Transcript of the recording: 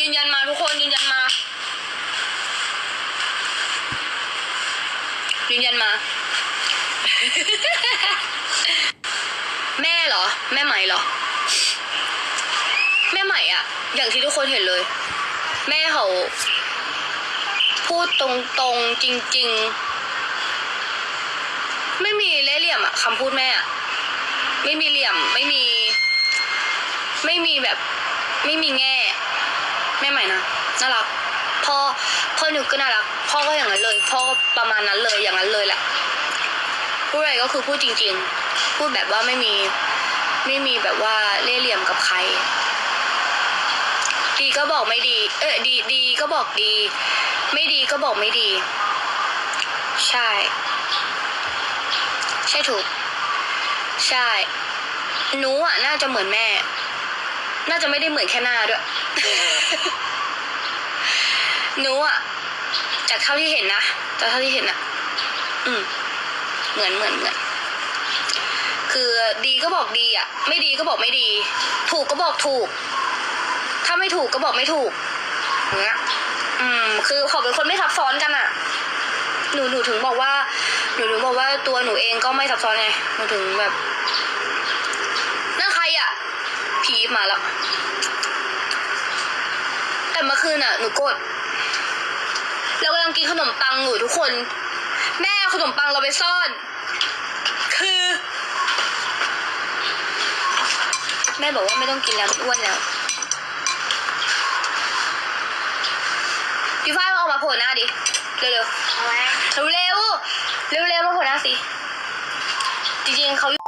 ยืนยันมาทุกคนยืนยันมา ยืนยันมา แม่เหรอ แม่ใหม่เหรอ แม่ใหม่อะอย่างที่ทุกคนเห็นเลย แม่เขาพูดตรงๆจริง ๆ ไม่มีเล่เหลี่ยมอะคำพูดแม่อะไม่มีเหลี่ยมไม่มี ไม่มีแบบ ไม่มีแง่ แม่ใหม่นะน่ารักพ่อพ่อหนูก็น่ารักพ่อก็อย่างนั้นเลยพ่อก็ประมาณนั้นเลยอย่างนั้นเลยแหละพูดอะไรก็คือพูดจริง ๆ พูดแบบว่าไม่มีไม่มีแบบว่าเล่ห์เหลี่ยมกับใคร ดีก็บอกไม่ดี เออดีดีก็บอกดี ไม่ดีก็บอกไม่ดี ใช่ ใช่ถูก ใช่หนูอะน่าจะเหมือนแม่ น่าจะไม่ได้เหมือนแค่หน้าด้วย หนูอะจากเท่าที่เห็นนะจากเท่าที่เห็นอะอืม เหมือนเหมือนเหมือน คือดีก็บอกดีอะไม่ดีก็บอกไม่ดี ถูกก็บอกถูก ถ้าไม่ถูกก็บอกไม่ถูกเงี้ย อืม คือเขาเป็นคนไม่ซับซ้อนกันอะหนูหนูถึงบอกว่า หนูถึงบอกว่าตัวหนูเองก็ไม่ซับซ้อนไงหนูถึงแบบ ผีมาแล้ว แต่เมื่อคืนอะหนูกดเรากำลังกินขนมปังอยู่ทุกคน แม่เอาขนมปังเราไปซ่อน คือ แม่บอกว่าไม่ต้องกินแล้วมันอ้วนแล้วพี่ฝ้ายมาออกมาโผล่หน้าดิ เร็วๆเอาไว้เร็วเร็วเร็วเร็วๆมาโผล่หน้าสิ จริงๆเขาอยู่